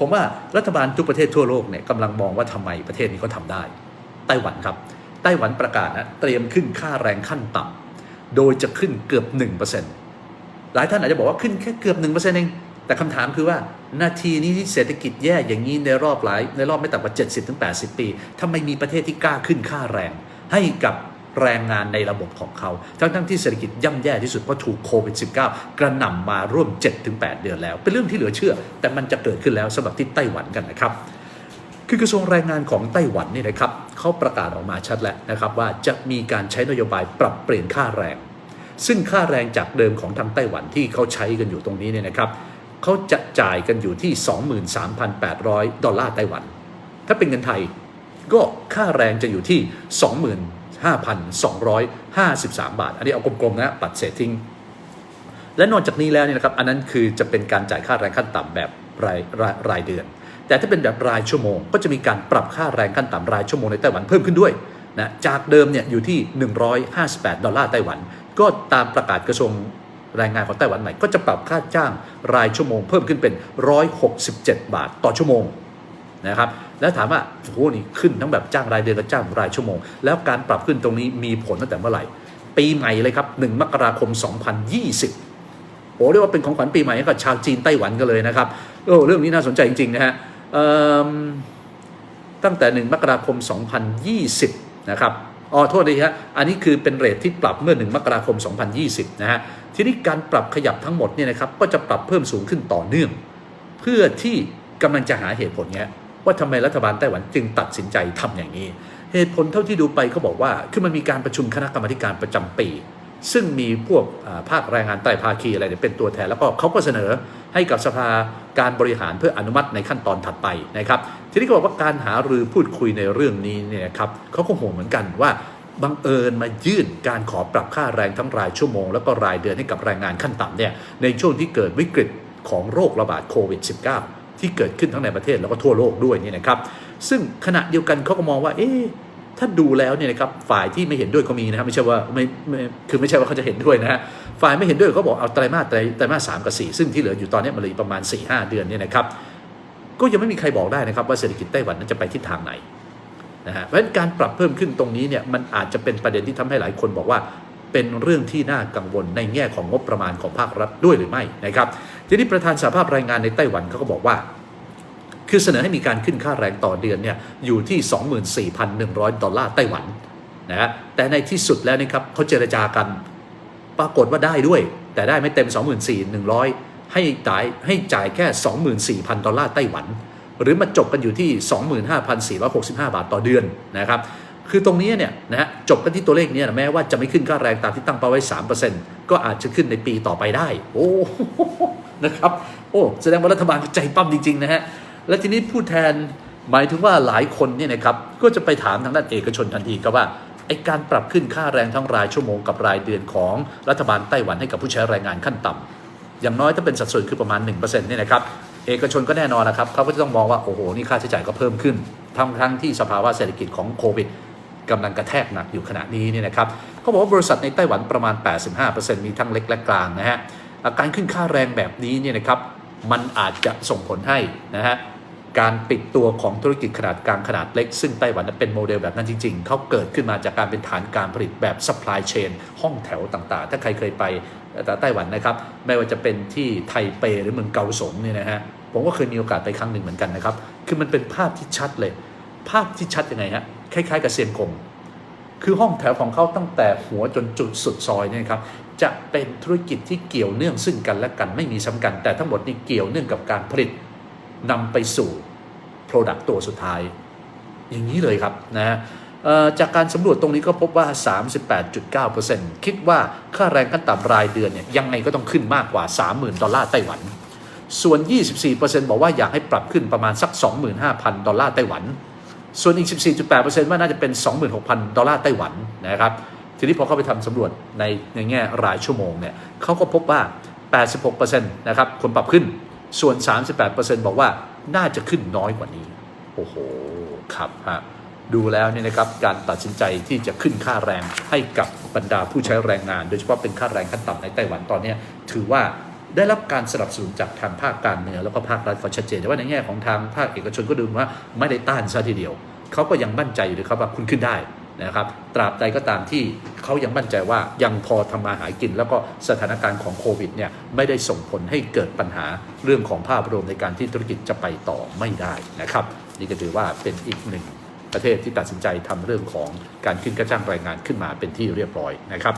ผมว่ารัฐบาลทุกประเทศทั่วโลกเนี่ยกำลังมองว่าทำไมประเทศนี้เขาทำได้ ไต้หวันครับ ไต้หวันประกาศนะเตรียมขึ้นค่าแรงขั้นต่ำโดยจะขึ้นเกือบ 1%หลายท่านอาจจะบอกว่าขึ้นแค่เกือบ 1%เองแต่คำถามคือว่านาทีนี้ที่เศรษฐกิจแย่อย่างนี้ในรอบหลายในรอบไม่ต่ำกว่า 70-80 ปีทำไมมีประเทศที่กล้าขึ้นค่าแรง ให้กับ แรงงานในระบบของเขา ทั้งทั้งๆที่เศรษฐกิจย่ำแย่ที่สุดเพราะถูกโควิด -19 กระหน่ำมาร่วม 7-8 เดือนแล้ว เป็นเรื่องที่เหลือเชื่อ แต่มันจะเกิดขึ้นแล้วสำหรับที่ไต้หวันกันนะครับคือกระทรวงแรงงานของไต้หวันนี่นะครับเขาประกาศออกมาชัดแล้วนะครับว่าจะมีการใช้นโยบายปรับเปลี่ยนค่าแรง ซึ่งค่าแรงจากเดิมของทางไต้หวันที่เขาใช้กันอยู่ตรงนี้เนี่ยนะครับเขาจะจ่ายกันอยู่ที่ 23,800 ดอลลาร์ไต้หวัน ถ้าเป็นเงินไทยก็ค่าแรงจะอยู่ที่ 5,253 บาท อันนี้เอากลมๆนะปัดเศษทิ้ง และนอกจากนี้แล้วเนี่ยนะครับอันนั้นคือจะเป็นการจ่ายค่าแรงขั้นต่ำแบบรายรายรายเดือน แต่ถ้าเป็นแบบรายชั่วโมง ก็จะมีการปรับค่าแรงขั้นต่ำรายชั่วโมงในไต้หวันเพิ่มขึ้นด้วยนะจากเดิมเนี่ยอยู่ที่ 158 ดอลลาร์ไต้หวัน ก็ตามประกาศกระทรวงแรงงานของไต้หวันใหม่ก็จะปรับค่าจ้างรายชั่วโมง เพิ่มขึ้นเป็น 167 บาทต่อชั่วโมง นะครับแล้วถามว่าโอ้โหนี่ขึ้นทั้งแบบจ้างรายเดือนกับจ้างรายชั่วโมง แล้วการปรับขึ้นตรงนี้มีผลตั้งแต่เมื่อไหร่ ปีใหม่เลยครับ 1 มกราคม 2020โอ้เรียกว่าเป็นของขวัญปีใหม่ให้กับชาวจีนไต้หวันกันเลยนะครับโอ้เรื่องนี้น่าสนใจจริงๆนะฮะตั้งแต่ 1 มกราคม 2020 นะครับอ๋อโทษดีฮะอันนี้คือเป็นเรทที่ปรับเมื่อ 1 มกราคม 2020 นะฮะทีนี้การปรับขยับทั้งหมดเนี่ยนะครับก็จะปรับเพิ่มสูงขึ้นต่อเนื่อง เพื่อที่กำลังจะหาเหตุผลเนี้ย ว่าทำไมรัฐบาลไต้หวันจึงตัดสินใจทำอย่างนี้ เหตุผลเท่าที่ดูไปเขาบอกว่า คือมันมีการประชุมคณะกรรมการประจำปี ซึ่งมีพวกภาคแรงงานใต้ภาคีอะไรเนี่ยเป็นตัวแทน แล้วก็เขาก็เสนอให้กับสภาการบริหารเพื่ออนุมัติในขั้นตอนถัดไปนะครับ ทีนี้ก็บอกว่าการหารือพูดคุยในเรื่องนี้เนี่ยครับเขาก็ห่วงเหมือนกันว่าบังเอิญมายื่นการขอปรับค่าแรงทั้งรายชั่วโมง แล้วก็รายเดือนให้กับแรงงานขั้นต่ำเนี่ยในช่วงที่เกิดวิกฤตของโรคระบาดโควิด -19 ที่เกิดขึ้นทั้งในประเทศแล้วก็ทั่วโลกด้วยนี่นะครับ ซึ่งขณะเดียวกันเขาก็มองว่า เอ๊ะถ้าดูแล้วเนี่ยนะครับฝ่ายที่ไม่เห็นด้วยก็มีนะครับไม่ใช่ว่าไม่ไม่คือไม่ใช่ว่าเขาจะเห็นด้วยนะฮะฝ่ายไม่เห็นด้วยเขาบอกเอาไตรมาสไตรไตรมาสสามกับสี่ซึ่งที่เหลืออยู่ตอนนี้มันเหลืออยู่ประมาณ4ี่หเดือนเนี่ยนะครับ ก็ยังไม่มีใครบอกได้นะครับว่าเศรษฐกิจไต้หวันนั้นจะไปทิศทางไหนนะฮะเพราะฉะนั้นการปรับเพิ่มขึ้นตรงนี้เนี่ยมันอาจจะเป็นประเด็นที่ทำให้หลายคนบอกว่าเป็นเรื่องที่น่ากังวลในแง่ของงบประมาณของภาครัฐด้วยหรือไม่นะครับ ทีนี้ประธานสหภาพแรงงานในไต้หวันเขาก็บอกว่า คือเสนอให้มีการขึ้นค่าแรงต่อเดือนเนี่ยอยู่ที่ 24,100 ดอลลาร์ไต้หวันนะฮะแต่ในที่สุดแล้วนะครับเขาเจรจากัน ปรากฏว่าได้ด้วย แต่ได้ไม่เต็ม 24,100 ให้จ่ายให้จ่ายแค่ 24,000 ดอลลาร์ไต้หวัน หรือมาจบกันอยู่ที่ 25,465 บาทต่อเดือนนะครับคือตรงนี้เนี่ยนะฮะจบกันที่ตัวเลขเนี้นะแม้ว่าจะไม่ขึ้นค่าแรงตามที่ตั้งเป้าไว้ 3%ก็อาจจะขึ้นในปีต่อไปได้ โอ้ นะครับ โอ้แสดงว่ารัฐบาลใจปั้มจริงๆนะฮะและทีนี้ผู้แทนหมายถึงว่าหลายคนเนี่ยนะครับก็จะไปถามทางด้านเอกชนทันทีครับว่าไอการปรับขึ้นค่าแรงทั้งรายชั่วโมงกับรายเดือนของรัฐบาลไต้หวันให้กับผู้ใช้แรงงานขั้นต่ำอย่างน้อยถ้าเป็นสัดส่วนคือประมาณ1%เนี่ยนะครับเอกชนก็แน่นอนนะครับเขาก็จะต้องมองว่าโอ้โหนี่ค่าใช้จ่ายก็เพิ่มขึ้น ทั้งทั้งที่สภาวะเศรษฐกิจของโควิดกำลังกระแทกหนักอยู่ขณะนี้เนี่ยนะครับเขาบอกว่าบริษัทในไต้หวันประมาณ 85%มีทั้งเล็กและกลางนะฮะ การขึ้นค่าแรงแบบนี้เนี่ยนะครับมันอาจจะส่งผลให้นะฮะการปิดตัวของธุรกิจขนาดกลางขนาดเล็ก ซึ่งไต้หวันนั้นเป็นโมเดลแบบนั้นจริง ๆ เขาเกิดขึ้นมาจากการเป็นฐานการผลิตแบบ supply chain ห้องแถวต่างๆ ถ้าใครเคยไปไต้หวันนะครับ ไม่ว่าจะเป็นที่ไทเปหรือเมืองเกาสงเนี่ยนะฮะ ผมก็เคยมีโอกาสไปครั้งหนึ่งเหมือนกันนะครับ คือมันเป็นภาพที่ชัดเลย ภาพที่ชัดยังไงฮะ คล้ายๆ กับเซียนกง คือห้องแถวของเขาตั้งแต่หัวจนจุดสุดซอยเนี่ยครับ จะเป็นธุรกิจที่เกี่ยวเนื่องซึ่งกันและกันไม่มีซ้ำกัน แต่ทั้งหมดนี้เกี่ยวเนื่องกับการผลิตนำไปสู่ Product ตัวสุดท้าย อย่างนี้เลยครับนะจากการสำรวจตรงนี้ก็พบว่า 38.9%คิดว่าค่าแรงขั้นต่ำรายเดือนเนี่ยยังไงก็ต้องขึ้นมากกว่า 30,000 ดอลลาร์ไต้หวัน ส่วน 24%บอกว่าอยากให้ปรับขึ้นประมาณสัก 25,000 ดอลลาร์ไต้หวัน ส่วนอีก 14.8%ว่าน่าจะเป็น 26,000 ดอลลาร์ไต้หวันนะครับ ทีนี้พอเข้าไปทำสำรวจในในแง่รายชั่วโมงเนี่ยเขาก็พบว่า 86%นะครับคนปรับขึ้น ส่วน 38%บอกว่าน่าจะขึ้นน้อยกว่านี้ โอ้โห ครับฮะดูแล้วเนี่ยนะครับการตัดสินใจที่จะขึ้นค่าแรงให้กับบรรดาผู้ใช้แรงงาน โดยเฉพาะเป็นค่าแรงขั้นต่ำในไต้หวันตอนนี้ถือว่าได้รับการสนับสนุนจากทางภาคการเมืองแล้วก็ภาครัฐก็ชัดเจนแต่ว่าในแง่ของทางภาคเอกชนก็ดูว่าไม่ได้ต้านซะทีเดียวเขาก็ยังมั่นใจอยู่นะครับว่าคุณขึ้นได้ นะครับตราบใดก็ตามที่เขายังมั่นใจว่ายังพอทำมาหากิน แล้วก็สถานการณ์ของโควิดเนี่ยไม่ได้ส่งผลให้เกิดปัญหาเรื่องของภาพรวมในการที่ธุรกิจจะไปต่อไม่ได้นะครับ นี่ก็ถือว่าเป็นอีกหนึ่งประเทศที่ตัดสินใจทำเรื่องของการขึ้นกระจ้างแรงงานขึ้นมาเป็นที่เรียบร้อยนะครับ